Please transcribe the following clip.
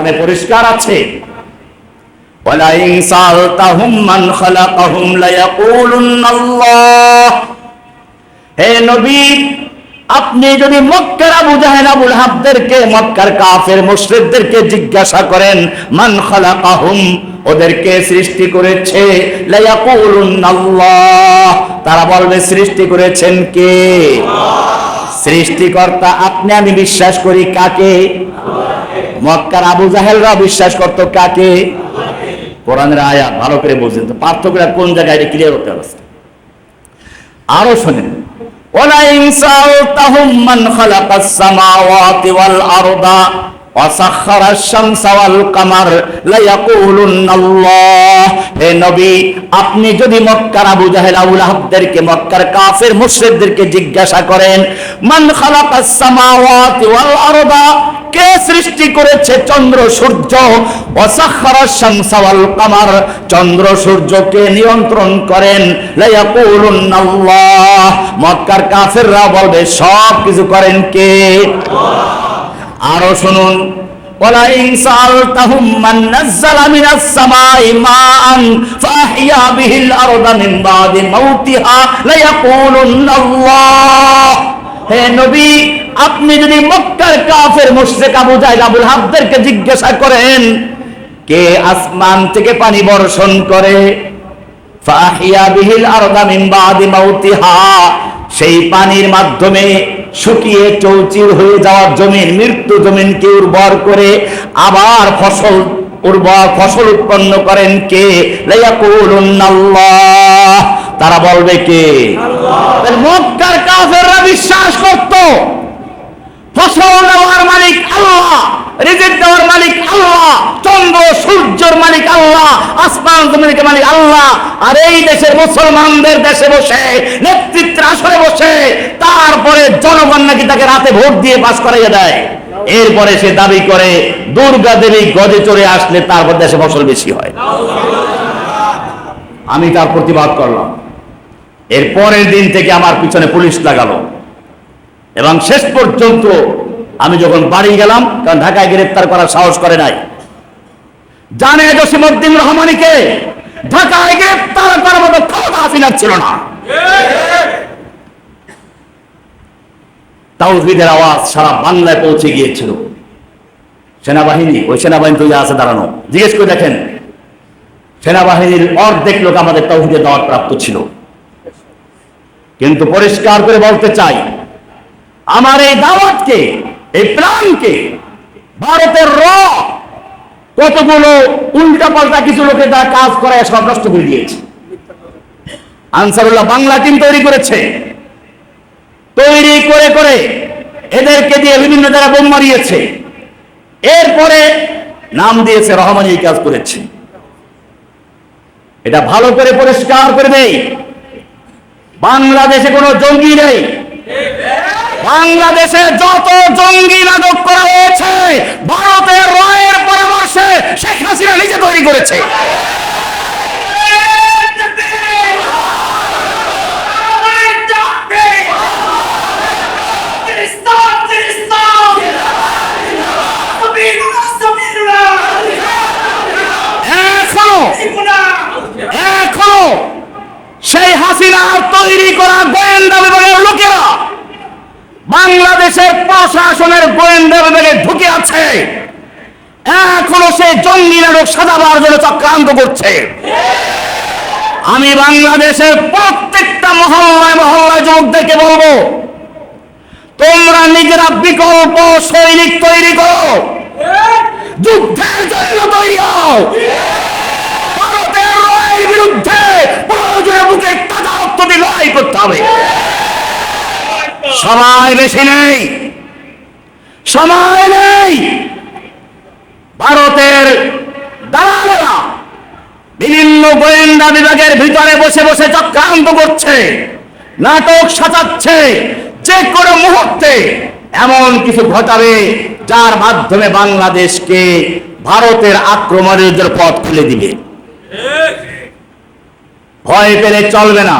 কোরআনে পরিষ্কার আছে ولئن سألتهم من خلقهم ليقولن الله হে নবী আপনি যদি মক্কার আবু জাহেল আবুল হাবদেরকে মক্কার কাফের মুশরিকদেরকে জিজ্ঞাসা করেন মান খালাকাহুম ওদেরকে সৃষ্টি করেছে লায়াকুলুন্নাল্লাহ তারা বলবে সৃষ্টি করেছেন কে সৃষ্টিকর্তা আপনি আমি বিশ্বাস করি কাকে মক্কার আবু জাহেলরা বিশ্বাস করত কাকে? কোরআনের আয়াত, ভালো করে বলছেন তো। পার্থক্যটা কোন জায়গায় এটা ক্লিয়ার হতে হবে আরও শোনেন, ওলাইন সালতাহুম মান খালাকাস সামাওয়াতি ওয়াল আরদা শামসাওয়াল কামার আল্লাহ হে নবী, আপনি যদি মক্কার আবু জাহেল, আবুল আহাবদেরকে, মক্কার কাফের মুসলিমদেরকে জিজ্ঞাসা করেন, মান খালাকাস সামাওয়াতি ওয়াল আরদা কে সৃষ্টি করেছে চন্দ্র সূর্য অসাক্ষরা শামসাওয়াল কামার চন্দ্র সূর্যকে নিয়ন্ত্রণ করেন লায়াকুলুন্নাল্লাহ মক্কার কাফেররা বলবে সব কিছু করেন কে আরো শুনুন ولئن سألتهم من نزل من السماء ماء فأحيا به الأرض من بعد موتها ليقولن الله হে নবী আপনি যদি মক্কার কাফের মুশরিক আবু জাহেল আবুল হাবদেরকে জিজ্ঞাসা করেন কে আসমান থেকে পানি বর্ষণ করে? ফাহিয়া বিহিল আরদা মিন বাদি মাউতিহা। সেই পানির মাধ্যমে শুকিয়ে চৌচির হয়ে যাওয়া জমিন মৃত্যু জমিনকে উর্বর করে আবার ফসল উর্বর ফসল উৎপন্ন করেন কে? তারা বলবে কে? মক্কার কাফেররা বিশ্বাস করত। তারপরে জনগণ নাকি তাকে রাতে ভোট দিয়ে পাস করাইয়ে দেয়। এরপরে সে দাবি করে, দুর্গা দেবী গজে চড়ে আসলে তারপর দেশে ফসল বেশি হয়। আমি তার প্রতিবাদ করলাম। এর পরের দিন থেকে আমার পিছনে পুলিশ লাগালো। এবং শেষ পর্যন্ত আমি যখন বাড়ি গেলাম, কারণ ঢাকায় গ্রেপ্তার করার সাহস করে নাই। জানে জসিমুদ্দিন রহমানিকে ঢাকায় গ্রেপ্তার করার মতো ক্ষমতা হাসিনার ছিল না। তাওহিদের আওয়াজ সারা বাংলায় পৌঁছে গিয়েছিল। সেনাবাহিনী, ওই সেনাবাহিনী তো আছে দাঁড়ানো। জিজ্ঞেস করে দেখেন, সেনাবাহিনীর অর্ধেক লোক আমাদের তৌহিদের দাওয়াত প্রাপ্ত ছিল। কিন্তু পরিষ্কার করে বলতে চাই আমার এই দাওয়াতকে, এই প্রাণকে, ভারতের র, কতগুলো উল্টা পাল্টা কিছু লোকের দ্বারা কাজ করে সব নষ্ট করে দিয়েছে। আনসারুল্লাহ বাংলা টিম তৈরি করেছে। তৈরি করে করে এদেরকে দিয়ে বিভিন্ন জায়গায় বোম মারিয়েছে, এরপরে নাম দিয়েছে রহমান এই কাজ করেছে। এটা ভালো করে পরিষ্কার করে দেই। বাংলাদেশে কোনো জঙ্গি নেই। বাংলাদেশে যত জঙ্গি নাটক করা হয়েছে, ভারতের রয়ের পরামর্শে শেখ হাসিনা নিজে তৈরি করেছে। এখনও এখনও সেই হাসিনার তৈরি করা গোয়েন্দা বাংলাদেশের প্রশাসনের গোয়েন্দা বিভাগে ঢুকে আছে। এখনও সে জঙ্গি নাটক সাজাবার জন্য চক্রান্ত করছে। আমি বাংলাদেশের প্রত্যেকটা মহল্লায় মহল্লায় যুবকদেরকে বলব, তোমরা নিজেরা বিকল্প সৈনিক তৈরি করো। যুদ্ধের জন্য তৈরি হও। ভারতের বিরুদ্ধে প্রয়োজনে বুকে তাজা রক্ত দিয়ে লড়াই করতে হবে। সময় বেশি নেই। সময় নেই। ভারতের দালালেরা বিভিন্ন গোয়েন্দা বিভাগের ভিতরে বসে বসে চক্রান্ত করছে নাটক সাজাচ্ছে যে কোনো মুহূর্তে এমন কিছু ঘটাবে যার মাধ্যমে বাংলাদেশকে ভারতের আক্রমণের পথ খুলে দিবে। ভয় পেলে চলবে না।